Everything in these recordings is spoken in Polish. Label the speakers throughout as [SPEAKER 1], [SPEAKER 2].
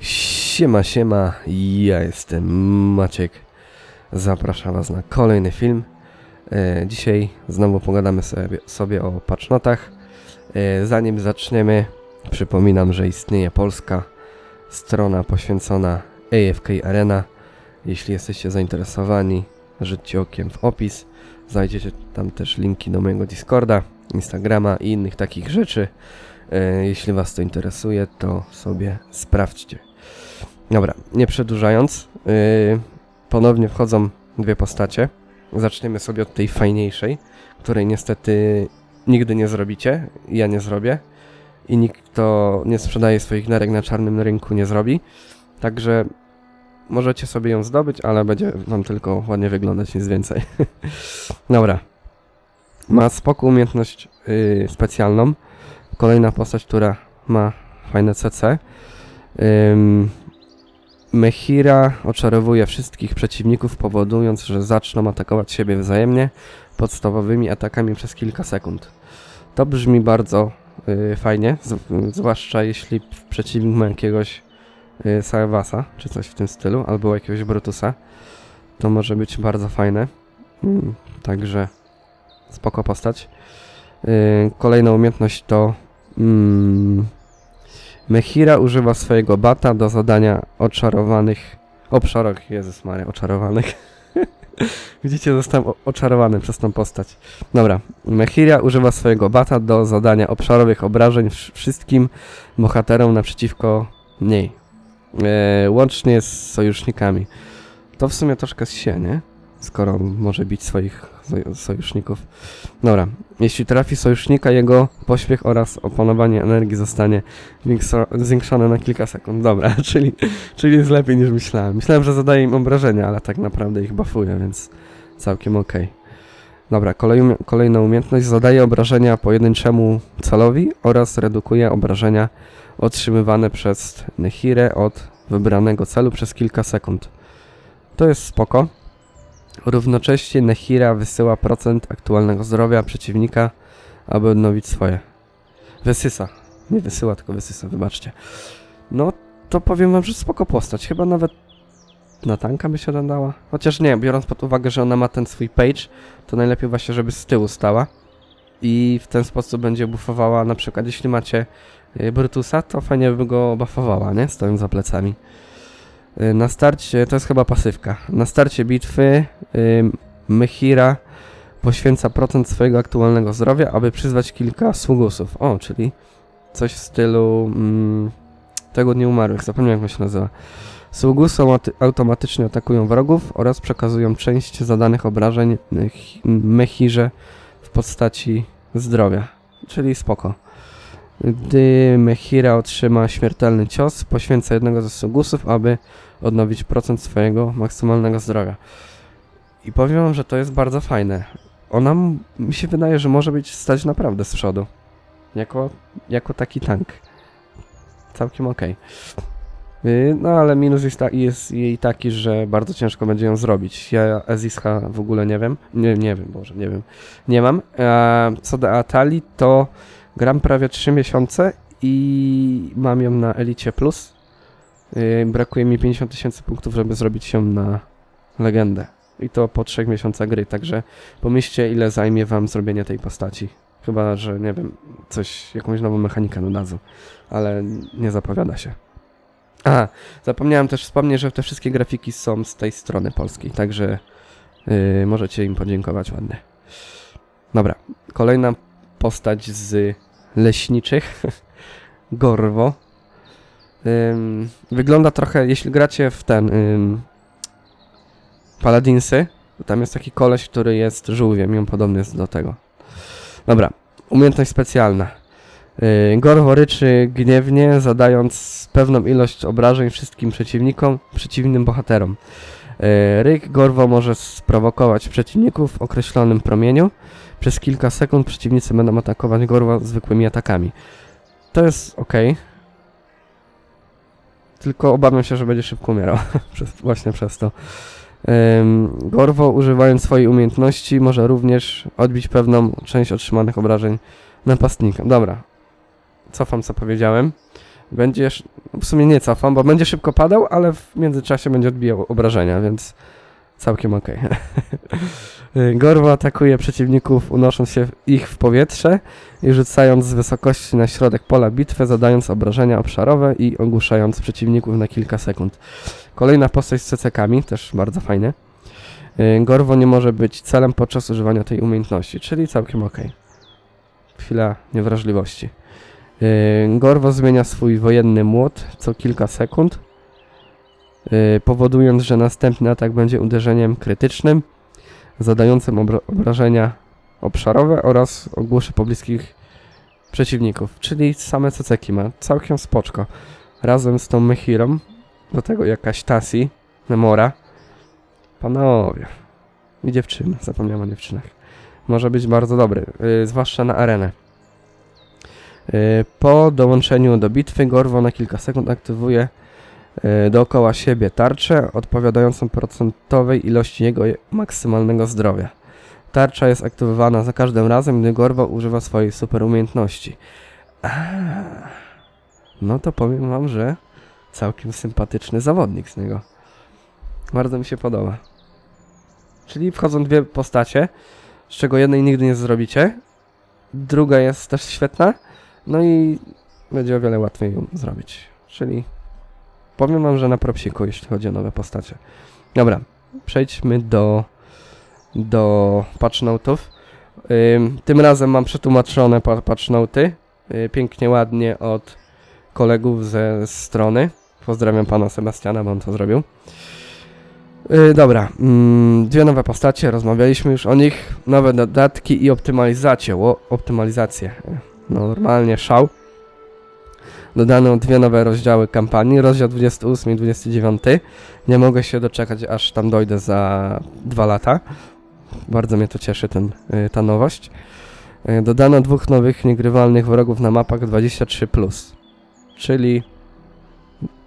[SPEAKER 1] Siema, siema, ja jestem Maciek. Zapraszam Was na kolejny film. E, dzisiaj znowu pogadamy sobie, sobie o patchnotach. E, zanim zaczniemy, przypominam, że istnieje polska strona poświęcona AFK Arena. Jeśli jesteście zainteresowani, rzućcie okiem w opis. Znajdziecie tam też linki do mojego Discorda, Instagrama i innych takich rzeczy. E, Jeśli Was to interesuje, to sobie sprawdźcie. Dobra, nie przedłużając, yy, ponownie wchodzą dwie postacie. Zaczniemy sobie od tej fajniejszej, której niestety nigdy nie zrobicie. Ja nie zrobię. I nikt, kto nie sprzedaje swoich nerek na czarnym rynku, nie zrobi. Także możecie sobie ją zdobyć, ale będzie wam tylko ładnie wyglądać, nic więcej. Dobra. Ma spoko umiejętność yy, specjalną. Kolejna postać, która ma fajne CC. Ym, Mechira oczarowuje wszystkich przeciwników, powodując, że zaczną atakować siebie wzajemnie podstawowymi atakami przez kilka sekund. To brzmi bardzo y, fajnie, z, zwłaszcza jeśli przeciwnik ma jakiegoś y, Salvasa, czy coś w tym stylu, albo jakiegoś Brutusa. To może być bardzo fajne. Mm, także spoko postać. Y, kolejna umiejętność to mm, Mechira używa swojego bata do zadania oczarowanych obszarach, Jezus Maria, oczarowanych. Widzicie, zostałem oczarowany przez tą postać. Dobra, Mechira używa swojego bata do zadania obszarowych obrażeń wsz- wszystkim bohaterom naprzeciwko niej. E, łącznie z sojusznikami. To w sumie troszkę się, nie? Skoro może bić swoich sojuszników. Dobra, jeśli trafi sojusznika, jego pośpiech oraz opanowanie energii zostanie zwiększo- zwiększone na kilka sekund. Dobra, czyli, czyli jest lepiej niż myślałem. Myślałem, że zadaje im obrażenia, ale tak naprawdę ich bufuje, więc całkiem okej. Dobra, kolej, kolejna umiejętność zadaje obrażenia pojedynczemu celowi oraz redukuje obrażenia otrzymywane przez Nehirę od wybranego celu przez kilka sekund. To jest spoko. Równocześnie Nehira wysyła procent aktualnego zdrowia przeciwnika, aby odnowić swoje. Wysysa. Nie wysyła, tylko wysysa, wybaczcie. No, to powiem wam, że spoko postać. Chyba nawet na tanka by się dodała. Chociaż nie, biorąc pod uwagę, że ona ma ten swój page, to najlepiej właśnie, żeby z tyłu stała. I w ten sposób będzie buffowała, na przykład jeśli macie y, Brutusa, to fajnie by go buffowała, nie? Stojąc za plecami. Y, Na starcie, to jest chyba pasywka. Na starcie bitwy y, Mechira poświęca procent swojego aktualnego zdrowia, aby przyzwać kilka sługusów. O, czyli coś w stylu mm, tego dnia umarłych, zapomniałem jak to się nazywa. Sługusy automaty- automatycznie atakują wrogów oraz przekazują część zadanych obrażeń Mechirze w postaci zdrowia, czyli spoko. Gdy Mechira otrzyma śmiertelny cios, poświęca jednego ze sługusów, aby odnowić procent swojego maksymalnego zdrowia. I powiem wam, że to jest bardzo fajne. Ona mi się wydaje, że może być stać naprawdę z przodu. Jako, jako taki tank. Całkiem okej. Yy, No ale minus jest, ta, jest jej taki, że bardzo ciężko będzie ją zrobić. Ja Ezisha w ogóle nie wiem. Nie, nie wiem, Boże, nie wiem. Nie mam. A co do Atali, to gram prawie 3 miesiące i mam ją na Elicie Plus. Yy, brakuje mi 50 tysięcy punktów, żeby zrobić ją na legendę. I to po 3 miesiącach gry, także pomyślcie ile zajmie wam zrobienie tej postaci. Chyba, że nie wiem, coś, jakąś nową mechanikę dodadzą. Ale nie zapowiada się. A, zapomniałem też wspomnieć, że te wszystkie grafiki są z tej strony polskiej, także yy, możecie im podziękować ładnie. Dobra, kolejna postać z leśniczych. Gorwo. Ym, wygląda trochę, jeśli gracie w ten ym, Paladinsy, to tam jest taki koleś, który jest żółwiem i on podobny jest do tego. Dobra, umiejętność specjalna. Yy, Gorwo ryczy gniewnie, zadając pewną ilość obrażeń wszystkim przeciwnikom, przeciwnym bohaterom. Ryk Gorwo może sprowokować przeciwników w określonym promieniu. Przez kilka sekund przeciwnicy będą atakować Gorwa zwykłymi atakami. To jest ok. Tylko obawiam się, że będzie szybko umierał. właśnie przez to. Gorwo, używając swojej umiejętności, może również odbić pewną część otrzymanych obrażeń napastnika. Dobra. Cofam, co powiedziałem. Będziesz, w sumie nie cofam, bo będzie szybko padał, ale w międzyczasie będzie odbijał obrażenia, więc całkiem. Y, Gorwo atakuje przeciwników, unosząc się ich w powietrze i rzucając z wysokości na środek pola bitwy, zadając obrażenia obszarowe i ogłuszając przeciwników na kilka sekund. Kolejna postać z CC-kami, też bardzo fajne. Y, Gorwo nie może być celem podczas używania tej umiejętności, czyli całkiem ok. Chwila niewrażliwości. Y, Gorwo zmienia swój wojenny młot co kilka sekund, powodując, że następny atak będzie uderzeniem krytycznym, zadającym obra- obrażenia obszarowe oraz ogłuszy pobliskich przeciwników, czyli same ceceki ma. Całkiem spoczko. Razem z tą Mechirą, do tego jakaś Tasi, Memora. Panowie. I dziewczyny, zapomniałem o dziewczynach. Może być bardzo dobry, yy, zwłaszcza na arenę. Yy, po dołączeniu do bitwy Gorwo na kilka sekund aktywuje dookoła siebie tarczę odpowiadającą procentowej ilości jego je- maksymalnego zdrowia. Tarcza jest aktywowana za każdym razem, gdy Gorwo używa swojej super umiejętności. No to powiem wam, że całkiem sympatyczny zawodnik z niego. Bardzo mi się podoba. Czyli wchodzą dwie postacie, z czego jednej nigdy nie zrobicie. Druga jest też świetna. No i będzie o wiele łatwiej ją zrobić. Czyli powiem wam, że na propsiku, jeśli chodzi o nowe postacie. Dobra, przejdźmy do, do patchnotów. Ym, tym razem mam przetłumaczone pa- patchnoty. Yy, pięknie, ładnie od kolegów ze strony. Pozdrawiam pana Sebastiana, bo on to zrobił. Yy, dobra, mm, dwie nowe postacie, rozmawialiśmy już o nich. Nowe dodatki i optymalizacje. Ło, optymalizacje. No, normalnie szał. Dodano dwie nowe rozdziały kampanii, rozdział 28 i 29. Nie mogę się doczekać, aż tam dojdę za dwa lata. Bardzo mnie to cieszy, ten, yy, ta nowość. Yy, dodano dwóch nowych niegrywalnych wrogów na mapach 23+. Czyli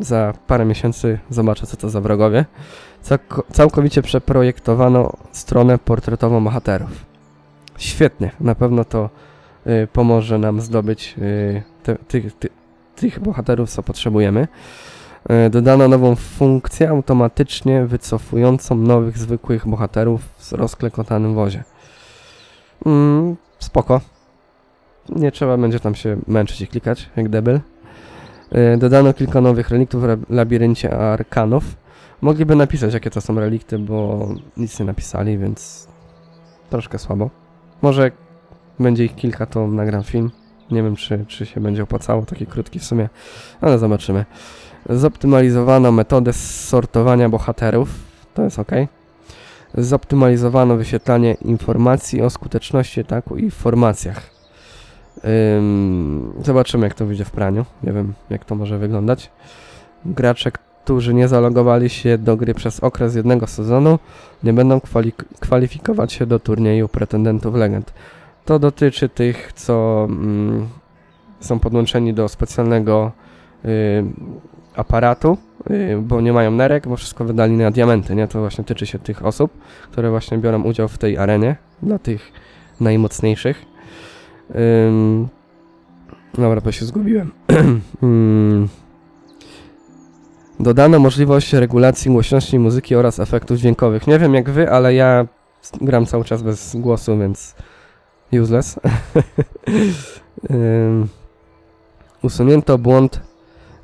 [SPEAKER 1] za parę miesięcy zobaczę, co to za wrogowie. Całko- całkowicie przeprojektowano stronę portretową bohaterów. Świetnie, na pewno to y, pomoże nam zdobyć y, te, tych, ty, tych bohaterów, co potrzebujemy. Y, dodano nową funkcję automatycznie wycofującą nowych, zwykłych bohaterów z rozklekotanym wozie. Mm, spoko. Nie trzeba będzie tam się męczyć i klikać, jak debil. Y, Dodano kilka nowych reliktów w labiryncie arkanów. Mogliby napisać, jakie to są relikty, bo nic nie napisali, więc troszkę słabo. Może będzie ich kilka, to nagram film. Nie wiem, czy, czy się będzie opłacało, taki krótki w sumie, ale zobaczymy. Zoptymalizowano metodę sortowania bohaterów, to jest ok. Zoptymalizowano wyświetlanie informacji o skuteczności ataku i formacjach. Ym, zobaczymy, jak to wyjdzie w praniu. Nie wiem, jak to może wyglądać. Gracze, którzy nie zalogowali się do gry przez okres jednego sezonu, nie będą kwali- kwalifikować się do turnieju pretendentów legend. To dotyczy tych, co mm, są podłączeni do specjalnego y, aparatu, y, bo nie mają nerek, bo wszystko wydali na diamenty, nie? To właśnie tyczy się tych osób, które właśnie biorą udział w tej arenie, dla tych najmocniejszych. Ym, dobra, bo się zgubiłem. Ym, Dodano możliwość regulacji głośności muzyki oraz efektów dźwiękowych. Nie wiem jak wy, ale ja gram cały czas bez głosu, więc useless. Ym, usunięto błąd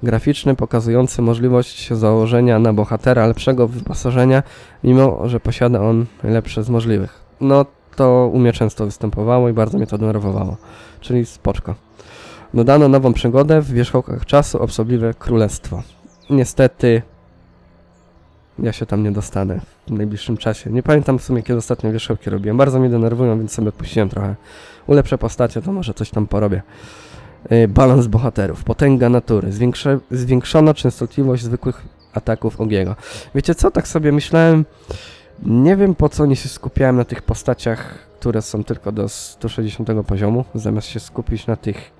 [SPEAKER 1] graficzny pokazujący możliwość założenia na bohatera lepszego wyposażenia, mimo że posiada on najlepsze z możliwych. No to u mnie często występowało i bardzo mnie to denerwowało. Czyli spoczko. Dodano nową przygodę w wierzchołkach czasu, osobliwe królestwo. Niestety ja się tam nie dostanę w najbliższym czasie. Nie pamiętam w sumie kiedy ostatnio wierzchołki robiłem. Bardzo mnie denerwują, więc sobie odpuściłem trochę. Ulepszę postacie, to może coś tam porobię. Yy, balans bohaterów, potęga natury, zwiększe, zwiększona częstotliwość zwykłych ataków Ogiego. Wiecie co, tak sobie myślałem, nie wiem po co nie się skupiałem na tych postaciach, które są tylko do 160 poziomu, zamiast się skupić na tych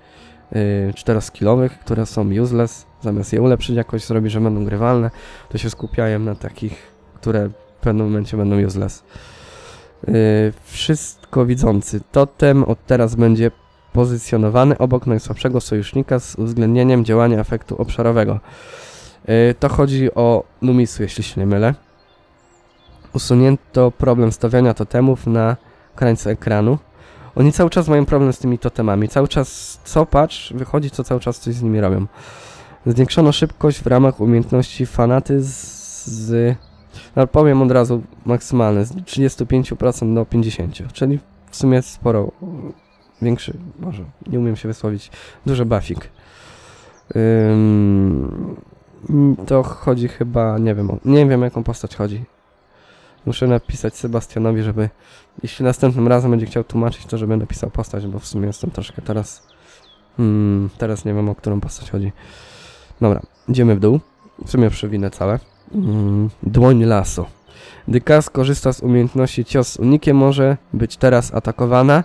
[SPEAKER 1] 4-skillowych, które są useless, zamiast je ulepszyć jakoś, zrobić, że będą grywalne, to się skupiałem na takich, które w pewnym momencie będą useless. Yy, wszystko widzący. Totem od teraz będzie pozycjonowany obok najsłabszego sojusznika z uwzględnieniem działania efektu obszarowego. Yy, to chodzi o Numisu, jeśli się nie mylę. Usunięto problem stawiania totemów na krańcu ekranu. Oni cały czas mają problem z tymi totemami. Cały czas co patrz, wychodzi, co cały czas coś z nimi robią. Zwiększono szybkość w ramach umiejętności fanatyzm z... No, powiem od razu maksymalne, z 35% do 50%, czyli w sumie sporo większy, może nie umiem się wysłowić, duży buffik. Ym, to chodzi chyba, nie wiem, nie wiem jaką postać chodzi. Muszę napisać Sebastianowi, żeby jeśli następnym razem będzie chciał tłumaczyć, to żeby napisał postać, bo w sumie jestem troszkę teraz. Hmm, teraz nie wiem o którą postać chodzi. Dobra, idziemy w dół. W sumie przewinę całe. Mm, dłoń lasu. Gdy K skorzysta z umiejętności cios z unikiem, może być teraz atakowana,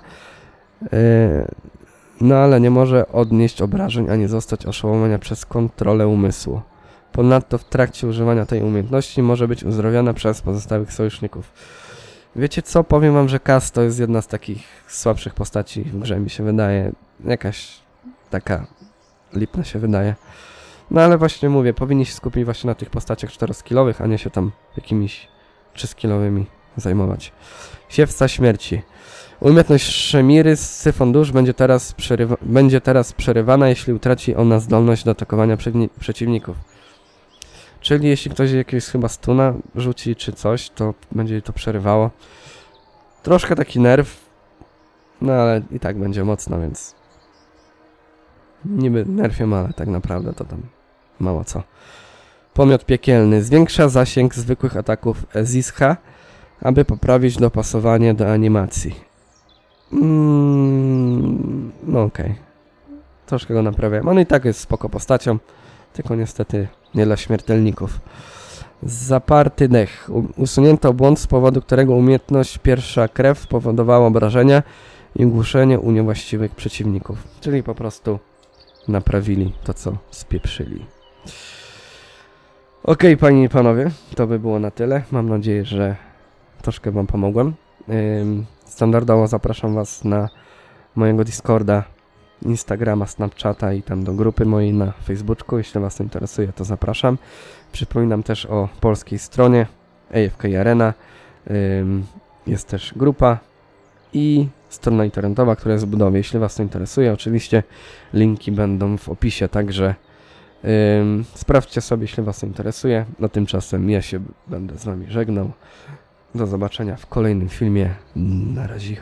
[SPEAKER 1] yy, no ale nie może odnieść obrażeń ani zostać oszołomiona przez kontrolę umysłu. Ponadto w trakcie używania tej umiejętności może być uzdrowiona przez pozostałych sojuszników. Wiecie co? Powiem wam, że Kas to jest jedna z takich słabszych postaci w grze, mi się wydaje. Jakaś taka lipna się wydaje. No ale właśnie mówię, powinni się skupić właśnie na tych postaciach 4-skillowych, a nie się tam jakimiś 3-skillowymi zajmować. Siewca śmierci. Umiejętność Szemiry z Syfon Dusz będzie teraz, będzie teraz przerywana, jeśli utraci ona zdolność do atakowania przeciwników. Czyli jeśli ktoś jakiegoś chyba stuna rzuci czy coś, to będzie to przerywało. Troszkę taki nerw, no ale i tak będzie mocno, więc niby nerfiem, ale tak naprawdę to tam mało co. Pomiot piekielny zwiększa zasięg zwykłych ataków Zisha, aby poprawić dopasowanie do animacji. Mm, no okej. Troszkę go naprawiałem. On i tak jest spoko postacią, tylko niestety nie dla śmiertelników. Zaparty dech. Usunięto błąd, z powodu którego umiejętność pierwsza krew spowodowała obrażenia i głuszenie u niewłaściwych przeciwników. Czyli po prostu naprawili to, co spieprzyli. Okej, panie i panowie, to by było na tyle. Mam nadzieję, że troszkę wam pomogłem. Standardowo zapraszam was na mojego Discorda, Instagrama, Snapchata i tam do grupy mojej na Facebooku. Jeśli was to interesuje, to zapraszam. Przypominam też o polskiej stronie AFK Arena. Jest też grupa i strona internetowa, która jest w budowie. Jeśli was to interesuje, oczywiście linki będą w opisie, także sprawdźcie sobie, jeśli was to interesuje. No tymczasem ja się będę z wami żegnał. Do zobaczenia w kolejnym filmie. Na razie.